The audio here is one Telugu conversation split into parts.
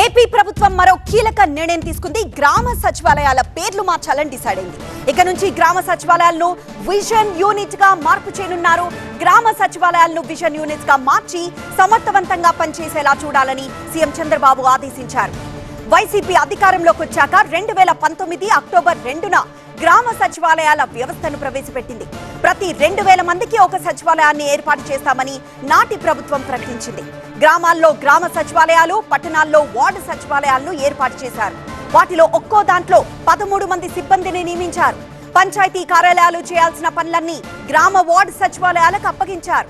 ఏపీ ప్రభుత్వం మరో కీలక నిర్ణయం తీసుకుంది. గ్రామ సచివాలయాల పేర్లు మార్చాలని డిసైడ్ అయింది. ఇక నుంచి గ్రామ సచివాలయాలను విజన్ యూనిట్గా మార్పు చేయనున్నారు. గ్రామ సచివాలయాలను విజన్ యూనిట్గా మార్చి సమర్థవంతంగా పనిచేసేలా చూడాలని సీఎం చంద్రబాబు ఆదేశించారు. వైసీపీ అధికారంలోకి వచ్చాక రెండు వేల పంతొమ్మిది అక్టోబర్ రెండున గ్రామ సచివాలయాల వ్యవస్థను ప్రవేశపెట్టింది. ప్రతి రెండు వేల మందికి ఒక సచివాలయాన్ని ఏర్పాటు చేస్తామని నాటి ప్రభుత్వం ప్రకటించింది. గ్రామాల్లో గ్రామ సచివాలయాలు పట్టణాల్లో వార్డు సచివాలయాలను ఏర్పాటు చేశారు. వాటిలో ఒక్కో దాంట్లో పదమూడు మంది సిబ్బందిని నియమించారు. పంచాయతీ కార్యాలయాలు చేయాల్సిన పనులన్నీ గ్రామ వార్డు సచివాలయాలకు అప్పగించారు.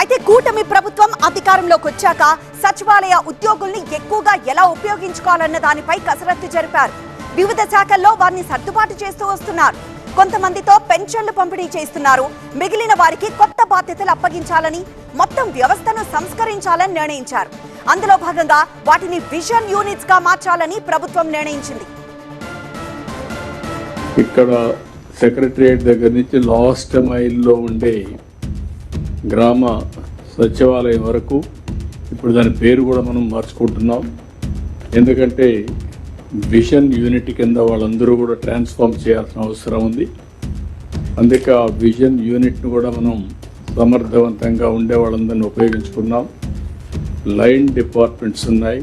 అయితే కూటమి ప్రభుత్వం అధికారంలోకి వచ్చాక సచివాలయ ఉద్యోగుల్ని ఎక్కువగా ఎలా ఉపయోగించుకోవాలన్న దానిపై కసరత్తు జరిపారు. వివిధ శాఖల్లో వారిని సర్దుబాటు చేస్తూ వస్తున్నారు. కొంతమందితో పెన్షన్లు పంపిణీ చేస్తున్నారు. మిగిలిన వారికి కొత్త బాధ్యతలు అప్పగించాలని మొత్తం వ్యవస్థను సంస్కరించాలని నిర్ణయించారు. అందులో భాగంగా వాటిని విజన్ యూనిట్స్గా మార్చాలని ప్రభుత్వం నిర్ణయించింది. ఇక్కడ సెక్రటరియట్ దగ్గర నుంచి లాస్ట్ మైల్లో ఉండే గ్రామ సచివాలయం వరకు ఇప్పుడు దాని పేరు కూడా మనం మార్చుకుంటున్నాం. ఎందుకంటే విజన్ యూనిట్ కింద వాళ్ళందరూ కూడా ట్రాన్స్ఫార్మ్ చేయాల్సిన అవసరం ఉంది. అందుకే ఆ విజన్ యూనిట్ను కూడా మనం సమర్థవంతంగా ఉండే వాళ్ళందరినీ ఉపయోగించుకున్నాం. లైన్ డిపార్ట్మెంట్స్ ఉన్నాయి.